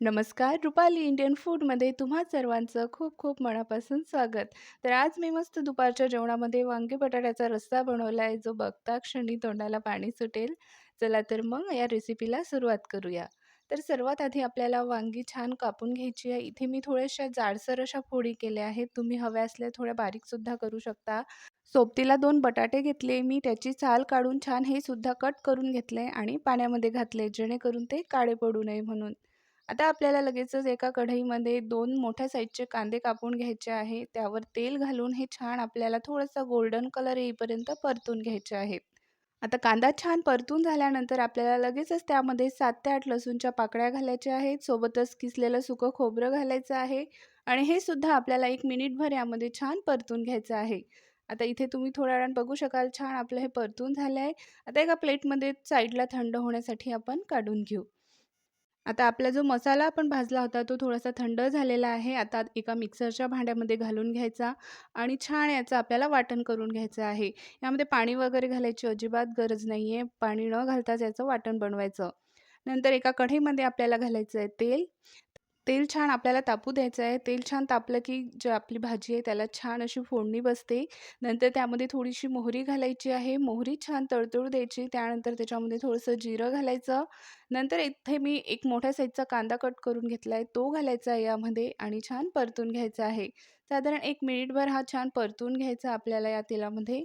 नमस्कार रुपाली इंडियन फूडमध्ये तुम्हा सर्वांचं खूप खूप मनापासून स्वागत. तर आज मी मस्त दुपारच्या जेवणामध्ये वांगे बटाट्याचा रस्सा बनवला आहे जो बघता क्षणी तोंडाला पाणी सुटेल. चला तर मग या रेसिपीला सुरुवात करूया. तर सर्वात आधी आपल्याला वांगी छान कापून घ्यायची आहे. इथे मी थोड्याशा जाडसर अशा फोडी केल्या आहेत. तुम्ही हव्या असल्या थोड्या बारीकसुद्धा करू शकता. सोबतीला दोन बटाटे घेतले. मी त्याची साल काढून छान हे सुद्धा कट करून घेतले आणि पाण्यामध्ये घातले जेणेकरून ते काळे पडू नये म्हणून. आता आपल्याला लगेचच एका कढईमध्ये दोन मोठ्या साईजचे कांदे कापून घ्यायचे आहे. त्यावर तेल घालून हे छान आपल्याला थोडंसं गोल्डन कलर येईपर्यंत परतून घ्यायचे आहेत आता कांदा छान परतून झाल्यानंतर आपल्याला लगेचच त्यामध्ये सात ते आठ लसूणच्या पाकळ्या घालायच्या आहेत. सोबतच किसलेलं सुकं खोबरं घालायचं आहे. आणि हे सुद्धा आपल्याला एक मिनिटभर यामध्ये छान परतून घ्यायचं आहे. आता इथे तुम्ही थोड्या वेळानं बघू शकाल छान आपलं हे परतून झालं आहे आता एका प्लेटमध्ये साईडला थंड होण्यासाठी आपण काढून घेऊ. आता आपला जो मसाला आपण भाजला होता तो थोडासा थंड झालेला आहे. आता एका मिक्सरच्या भांड्यामध्ये घालून घ्यायचा आणि छान याचं आपल्याला वाटण करून घ्यायचं आहे. यामध्ये पाणी वगैरे घालायची अजिबात गरज नाही आहे पाणी न घालताच याचं वाटण बनवायचं. नंतर एका कढईमध्ये आपल्याला घालायचं आहे तेल. तेल छान आपल्याला तापू द्यायचं आहे. तेल छान तापलं की जे आपली भाजी आहे त्याला छान अशी फोडणी बसते. नंतर त्यामध्ये थोडीशी मोहरी घालायची आहे. मोहरी छान तळतळू द्यायची. त्यानंतर त्याच्यामध्ये थोडंसं जिरं घालायचं. नंतर इथे मी एक मोठ्या साईजचा कांदा कट करून घेतला आहे. तो घालायचा आहे यामध्ये आणि छान परतून घ्यायचा आहे. साधारण एक मिनिटभर हा छान परतून घ्यायचा आपल्याला या तेलामध्ये.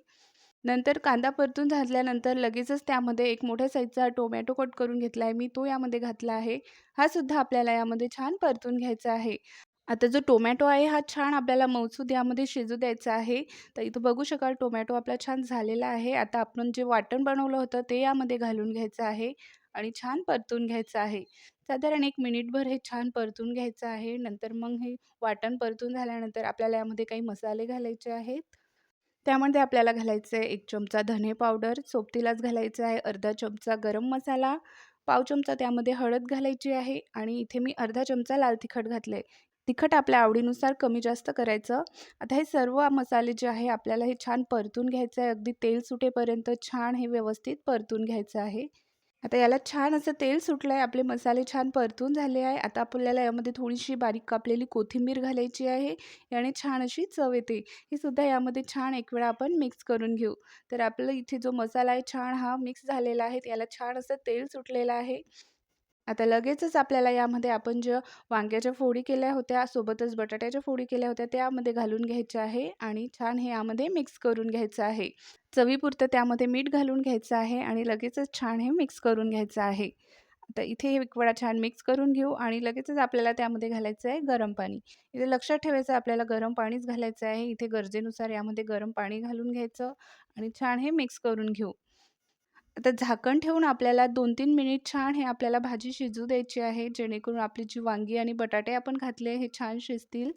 नंतर कांदा परतून झाल्यानंतर लगेचच त्यामध्ये एक मोठ्या साईजचा टोमॅटो कट करून घेतला आहे. मी तो यामध्ये घातला आहे. हा सुद्धा आपल्याला यामध्ये छान परतून घ्यायचा आहे. आता जो टोमॅटो आहे हा छान आपल्याला मौसूद यामध्ये शिजू द्यायचा आहे. तर इथं बघू शकाल टोमॅटो आपला छान झालेला आहे. आता आपण जे वाटण बनवलं होतं ते यामध्ये घालून घ्यायचं आहे आणि छान परतून घ्यायचं आहे. साधारण एक मिनिटभर हे छान परतून घ्यायचं आहे. नंतर मग हे वाटण परतून झाल्यानंतर आपल्याला यामध्ये काही मसाले घालायचे आहेत. त्यामध्ये आपल्याला घालायचं आहे एक चमचा धने पावडर सोबतीलाच घालायचं आहे अर्धा चमचा गरम मसाला पाव चमचा त्यामध्ये हळद घालायची आहे आणि इथे मी अर्धा चमचा लाल तिखट घातले तिखट आपल्या आवडीनुसार कमी जास्त करायचं. आता हे सर्व मसाले जे आहे आपल्याला हे छान परतून घ्यायचं आहे अगदी तेल सुटेपर्यंत छान हे व्यवस्थित परतून घ्यायचं आहे. आता याला छान असं तेल सुटलं आहे आपले मसाले छान परतून झाले आहे. आता आपल्याला यामध्ये थोडीशी बारीक कापलेली कोथिंबीर घालायची आहे. याने छान अशी चव येते. ही सुद्धा यामध्ये छान एक वेळा आपण मिक्स करून घेऊ. तर आपलं इथे जो मसाला आहे छान हा मिक्स झालेला आहे. याला छान असं तेल सुटलेलं आहे. आता लगेचच आपल्याला यामध्ये आपण ज्या वांग्याच्या फोडी केल्या होत्या सोबतच बटाट्याच्या फोडी केल्या होत्या त्यामध्ये घालून घ्यायच्या आहे आणि छान हे यामध्ये मिक्स करून घ्यायचं आहे. चवीपुरतं त्यामध्ये मीठ घालून घ्यायचं आहे आणि लगेचच छान हे मिक्स करून घ्यायचं आहे. आता इथे हे वेळा छान मिक्स करून घेऊ आणि लगेचच आपल्याला त्यामध्ये घालायचं आहे गरम पाणी. इथे लक्षात ठेवायचं आपल्याला गरम पाणीच घालायचं आहे. इथे गरजेनुसार यामध्ये गरम पाणी घालून घ्यायचं आणि छान हे मिक्स करून घेऊ. आता झाकण ठेवून आपल्याला दोन तीन मिनिट छान हे आपल्याला भाजी शिजू द्यायची आहे. जेणेकरून आपली जी वांगी आणि बटाटे आपण घातले हे छान शिजतील.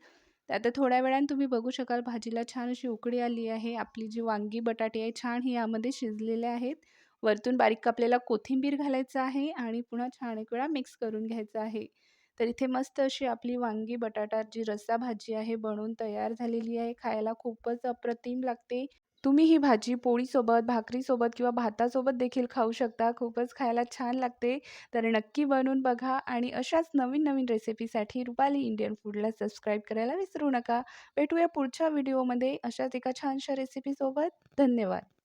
तर आता थोड्या वेळाने तुम्ही बघू शकाल भाजीला छान अशी उकडी आली आहे. आपली जी वांगी बटाटे आहे छान ही यामध्ये शिजलेले आहेत. वरतून बारीक आपल्याला कोथिंबीर घालायचं आहे आणि पुन्हा छान एक वेळा मिक्स करून घ्यायचं आहे. तर इथे मस्त अशी आपली वांगी बटाटा जी रस्सा भाजी आहे बनवून तयार झालेली आहे. खायला खूपच अप्रतिम लागते. तुम्ही ही भाजी पोळीसोबत भाकरीसोबत किंवा भातासोबत देखील खाऊ शकता. खूपच खायला छान लागते. तर नक्की बनवून बघा आणि अशाच नवीन नवीन रेसिपीसाठी रुपाली इंडियन फूडला सबस्क्राईब करायला विसरू नका. भेटूया पुढच्या व्हिडिओमध्ये. अशाच एका छानशा रेसिपीसोबत. धन्यवाद.